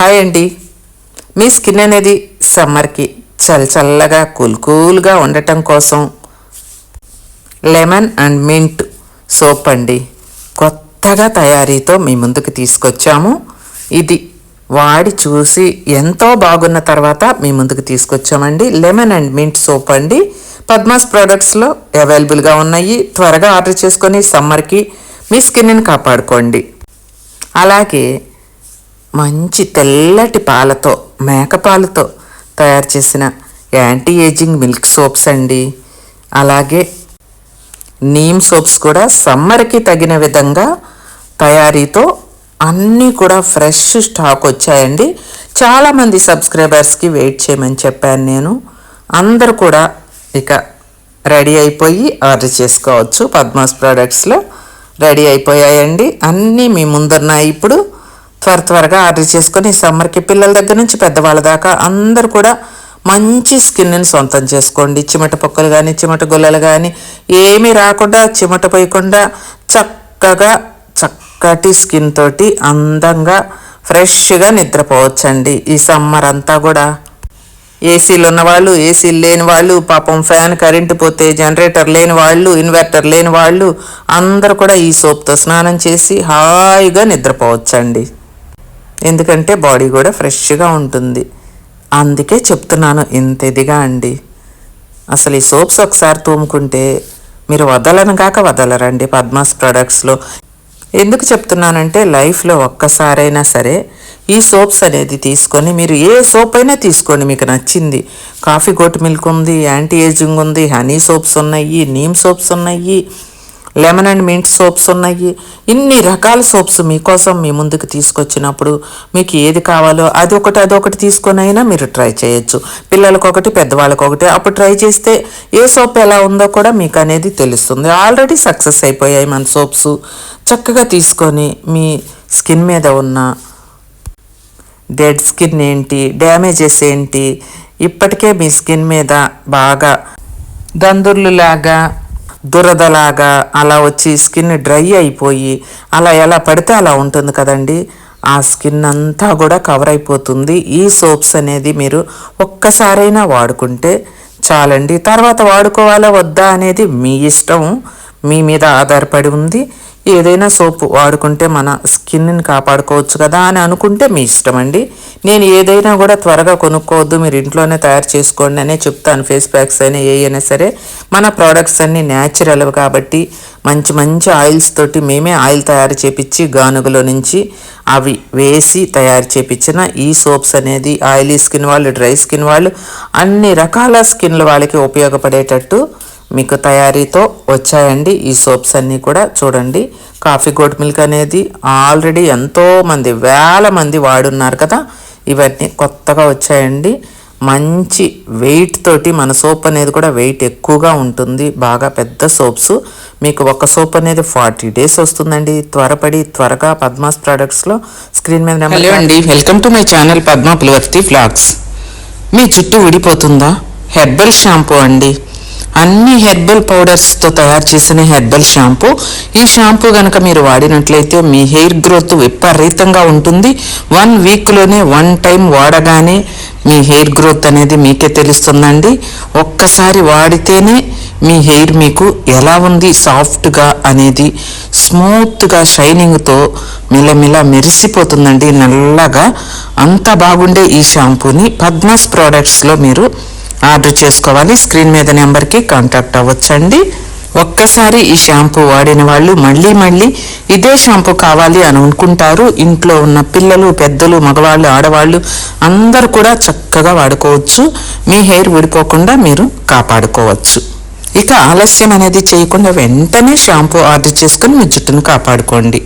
Hi అండి. మీ skin అనేది సమ్మర్కి చల్ల చల్లగా కూల్ కూల్గా ఉండటం కోసం లెమన్ అండ్ మింట్ సోప్ అండి. కొత్తగా తయారీతో మీ ముందుకు తీసుకొచ్చాము. ఇది వాడి చూసి ఎంతో బాగున్న తర్వాత మీ ముందుకు తీసుకొచ్చామండి. లెమన్ అండ్ మింట్ సోప్ అండి. పద్మాస్ ప్రోడక్ట్స్లో అవైలబుల్గా ఉన్నాయి. త్వరగా ఆర్డర్ చేసుకొని సమ్మర్కి మీ స్కిన్ని కాపాడుకోండి. అలాగే మంచి తెల్లటి పాలతో మేకపాలతో తయారు చేసిన యాంటీ ఏజింగ్ మిల్క్ సోప్స్ అండి. అలాగే నీమ్ సోప్స్ కూడా సమ్మర్కి తగిన విధంగా తయారీతో అన్నీ కూడా ఫ్రెష్ స్టాక్ వచ్చాయండి. చాలామంది సబ్స్క్రైబర్స్కి వెయిట్ చేయమని చెప్పాను నేను. అందరు కూడా ఇక రెడీ అయిపోయి ఆర్డర్ చేసుకోవచ్చు. పద్మాస్ ప్రోడక్ట్స్లో రెడీ అయిపోయాయండి. అన్నీ మీ ముందున్నాయి ఇప్పుడు? త్వర త్వరగా ఆర్డర్ చేసుకొని సమ్మర్కి పిల్లల దగ్గర నుంచి పెద్దవాళ్ళ దాకా అందరూ కూడా మంచి స్కిన్ని సొంతం చేసుకోండి. చిమట పొక్కలు కానీ చిమట గుల్లలు కానీ ఏమీ రాకుండా చిమట పోయకుండా చక్కగా చక్కటి స్కిన్ తోటి అందంగా ఫ్రెష్గా నిద్రపోవచ్చండి ఈ సమ్మర్ అంతా కూడా. ఏసీలు ఉన్నవాళ్ళు ఏసీలు లేని వాళ్ళు పాపం ఫ్యాన్ కరెంటు పోతే జనరేటర్ లేని వాళ్ళు ఇన్వర్టర్ లేని వాళ్ళు అందరూ కూడా ఈ సోప్తో స్నానం చేసి హాయిగా నిద్రపోవచ్చండి. ఎందుకంటే బాడీ కూడా ఫ్రెష్గా ఉంటుంది. అందుకే చెప్తున్నాను ఇంత ఇదిగా అండి. అసలు ఈ సోప్స్ ఒకసారి తోముకుంటే మీరు వదలను కాక వదలరండి పద్మాస్ ప్రొడక్ట్స్లో. ఎందుకు చెప్తున్నానంటే లైఫ్లో ఒక్కసారైనా సరే ఈ సోప్స్ అనేది తీసుకొని మీరు ఏ సోప్ అయినా తీసుకోండి మీకు నచ్చింది. కాఫీ గోట్ మిల్క్ ఉంది యాంటీ ఏజింగ్ ఉంది హనీ సోప్స్ ఉన్నాయి నీమ్ సోప్స్ ఉన్నాయి లెమన్ అండ్ మింట్ సోప్స్ ఉన్నాయి. ఇన్ని రకాల సోప్స్ మీకోసం మీ ముందుకు తీసుకొచ్చినప్పుడు మీకు ఏది కావాలో అది ఒకటి అదొకటి తీసుకొని అయినా మీరు ట్రై చేయొచ్చు. పిల్లలకు ఒకటి పెద్దవాళ్ళకి ఒకటి. అప్పుడు ట్రై చేస్తే ఏ సోప్ ఎలా ఉందో కూడా మీకు అనేది తెలుస్తుంది. ఆల్రెడీ సక్సెస్ అయిపోయాయి మన సోప్స్. చక్కగా తీసుకొని మీ స్కిన్ మీద ఉన్న డెడ్ స్కిన్ ఏంటి డ్యామేజెస్ ఏంటి ఇప్పటికే మీ స్కిన్ మీద బాగా దందుర్లు లాగా దురదలాగా అలా వచ్చి స్కిన్ డ్రై అయిపోయి అలా ఎలా పడితే అలా ఉంటుంది కదండి. ఆ స్కిన్ అంతా కూడా కవర్ అయిపోతుంది. ఈ సోప్స్ అనేది మీరు ఒక్కసారైనా వాడుకుంటే చాలండి. తర్వాత వాడుకోవాలా వద్దా అనేది మీ ఇష్టం. మీ మీద ఆధారపడి ఉంది. ఏదైనా సోప్ వాడుకుంటే మన స్కిన్ని కాపాడుకోవచ్చు కదా అని అనుకుంటే మీ ఇష్టం అండి. నేను ఏదైనా కూడా త్వరగా కొనుక్కోవద్దు మీరు ఇంట్లోనే తయారు చేసుకోండి అనే చెప్తాను. ఫేస్ ప్యాక్స్ అయినా ఏ అయినా సరే మన ప్రోడక్ట్స్ అన్నీ న్యాచురల్ కాబట్టి మంచి మంచి ఆయిల్స్ తోటి మేమే ఆయిల్ తయారు చేపించి గానుగలో నుంచి అవి వేసి తయారు చేపించిన ఈ సోప్స్ అనేది ఆయిలీ స్కిన్ వాళ్ళు డ్రై స్కిన్ వాళ్ళు అన్ని రకాల స్కిన్ల వాళ్ళకి ఉపయోగపడేటట్టు మీకు తయారీతో వచ్చాయండి. ఈ సోప్స్ అన్నీ కూడా చూడండి. కాఫీ గోట్ మిల్క్ అనేది ఆల్రెడీ ఎంతో మంది వేల మంది వాడున్నారు కదా. ఇవన్నీ కొత్తగా వచ్చాయండి. మంచి వెయిట్ తోటి మన సోప్ అనేది కూడా వెయిట్ ఎక్కువగా ఉంటుంది. బాగా పెద్ద సోప్స్. మీకు ఒక సోప్ అనేది ఫార్టీ డేస్ వస్తుందండి. త్వరపడి త్వరగా పద్మాస్ ప్రొడక్ట్స్లో స్క్రీన్ మీద హలో అండి. Welcome to my channel Padma Pulivarthi vlogs మీ జుట్టు విడిపోతుందా? హెర్బల్ షాంపూ అండి. అన్ని హెర్బల్ పౌడర్స్తో తయారు చేసిన హెర్బల్ షాంపూ. ఈ షాంపూ కనుక మీరు వాడినట్లయితే మీ హెయిర్ గ్రోత్ విపరీతంగా ఉంటుంది. వన్ వీక్లోనే వన్ టైం వాడగానే మీ హెయిర్ గ్రోత్ అనేది మీకే తెలుస్తుందండి. ఒక్కసారి వాడితేనే మీ హెయిర్ మీకు ఎలా ఉంది సాఫ్ట్గా అనేది స్మూత్గా షైనింగ్తో మిలమిల మెరిసిపోతుందండి నల్లగా. అంత బాగుండే ఈ షాంపూని పద్మాస్ ప్రోడక్ట్స్లో మీరు ఆర్డర్ చేసుకోవాలి. స్క్రీన్ మీద నెంబర్కి కాంటాక్ట్ అవ్వచ్చండి. ఒక్కసారి ఈ షాంపూ వాడిన వాళ్ళు మళ్ళీ మళ్ళీ ఇదే షాంపూ కావాలి అని అనుకుంటారు. ఇంట్లో ఉన్న పిల్లలు పెద్దలు మగవాళ్ళు ఆడవాళ్ళు అందరూ కూడా చక్కగా వాడుకోవచ్చు. మీ హెయిర్ ఊడిపోకుండా మీరు కాపాడుకోవచ్చు. ఇక ఆలస్యం అనేది చేయకుండా వెంటనే షాంపూ ఆర్డర్ చేసుకుని మీ జుట్టును కాపాడుకోండి.